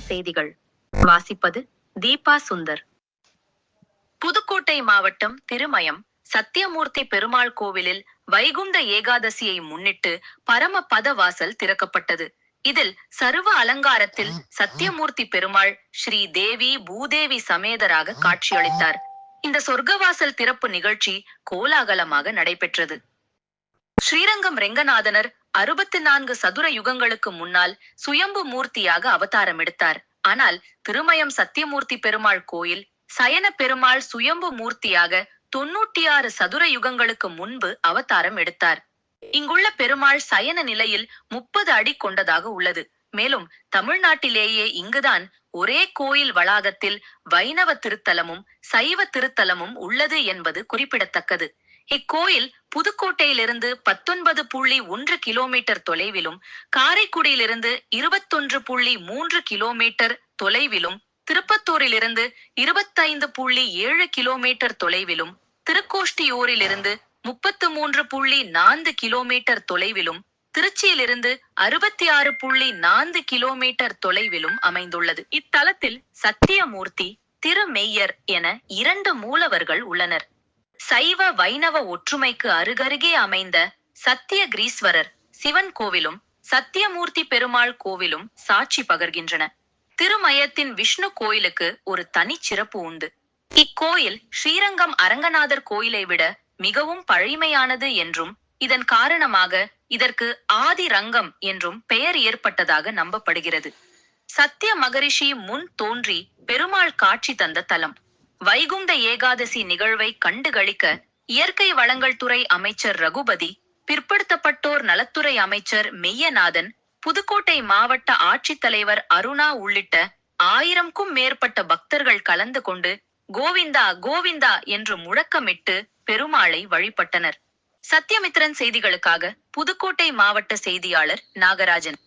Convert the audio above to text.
செய்திகள். வாசிப்பது தீபா சுந்தர். புதுக்கோட்டை மாவட்டம் திருமயம் சத்தியமூர்த்தி பெருமாள் கோவிலில் வைகுண்ட ஏகாதசியை முன்னிட்டு பரமபத வாசல் திறக்கப்பட்டது. இதில் சர்வ அலங்காரத்தில் சத்தியமூர்த்தி பெருமாள் ஸ்ரீ தேவி பூதேவி சமேதராக காட்சியளித்தார். இந்த சொர்க்கவாசல் திறப்பு நிகழ்ச்சி கோலாகலமாக நடைபெற்றது. ஸ்ரீரங்கம் ரெங்கநாதனர் அறுபத்தி நான்கு சதுர யுகங்களுக்கு முன்னால் சுயம்பு மூர்த்தியாக அவதாரம் எடுத்தார். ஆனால் திருமயம் சத்தியமூர்த்தி பெருமாள் கோயில் சயன பெருமாள் சுயம்பு மூர்த்தியாக தொன்னூற்றி ஆறு சதுர யுகங்களுக்கு முன்பு அவதாரம் எடுத்தார். இங்குள்ள பெருமாள் சயன நிலையில் முப்பது அடி கொண்டதாக உள்ளது. மேலும் தமிழ்நாட்டிலேயே இங்குதான் ஒரே கோயில் வளாகத்தில் வைணவ திருத்தலமும் சைவ திருத்தலமும் உள்ளது என்பது குறிப்பிடத்தக்கது. இக்கோயில் புதுக்கோட்டையிலிருந்து பத்தொன்பது புள்ளி ஒன்று கிலோமீட்டர் தொலைவிலும் காரைக்குடியிலிருந்து இருபத்தொன்று புள்ளி மூன்று கிலோமீட்டர் தொலைவிலும் திருப்பத்தூரிலிருந்து இருபத்தைந்து புள்ளி ஏழு கிலோமீட்டர் தொலைவிலும் திருக்கோஷ்டியூரிலிருந்து முப்பத்து மூன்று புள்ளி நான்கு கிலோமீட்டர் தொலைவிலும் திருச்சியிலிருந்து அறுபத்தி ஆறு புள்ளி நான்கு கிலோமீட்டர் தொலைவிலும் அமைந்துள்ளது. இத்தலத்தில் சத்தியமூர்த்தி திருமெய்யர் என இரண்டு மூலவர்கள் உள்ளனர். சைவ வைணவ ஒற்றுமைக்கு அருகருகே அமைந்த சத்தியகிரீஸ்வரர் சிவன் கோவிலும் சத்தியமூர்த்தி பெருமாள் கோவிலும் சாட்சி பகர்கின்றன. திருமயத்தின் விஷ்ணு கோயிலுக்கு ஒரு தனிச்சிறப்பு உண்டு. இக்கோயில் ஸ்ரீரங்கம் அரங்கநாதர் கோயிலை விட மிகவும் பழமையானது என்றும் இதன் காரணமாக இதற்கு ஆதி ரங்கம் என்றும் பெயர் ஏற்பட்டதாக நம்பப்படுகிறது. சத்திய மகரிஷி முன் தோன்றி பெருமாள் காட்சி தந்த தலம். வைகுந்த ஏகாதசி நிகழ்வை கண்டுகளிக்க இயற்கை வளங்கள் துறை அமைச்சர் ரகுபதி பிற்படுத்தப்பட்டோர் நலத்துறை அமைச்சர் மெய்யநாதன் புதுக்கோட்டை மாவட்ட ஆட்சித்தலைவர் அருணா உள்ளிட்ட ஆயிரம்க்கும் மேற்பட்ட பக்தர்கள் கலந்து கொண்டு கோவிந்தா கோவிந்தா என்று முழக்கமிட்டு பெருமாளை வழிபட்டனர். சத்யமித்ரன் செய்திகளுக்காக புதுக்கோட்டை மாவட்ட செய்தியாளர் நாகராஜன்.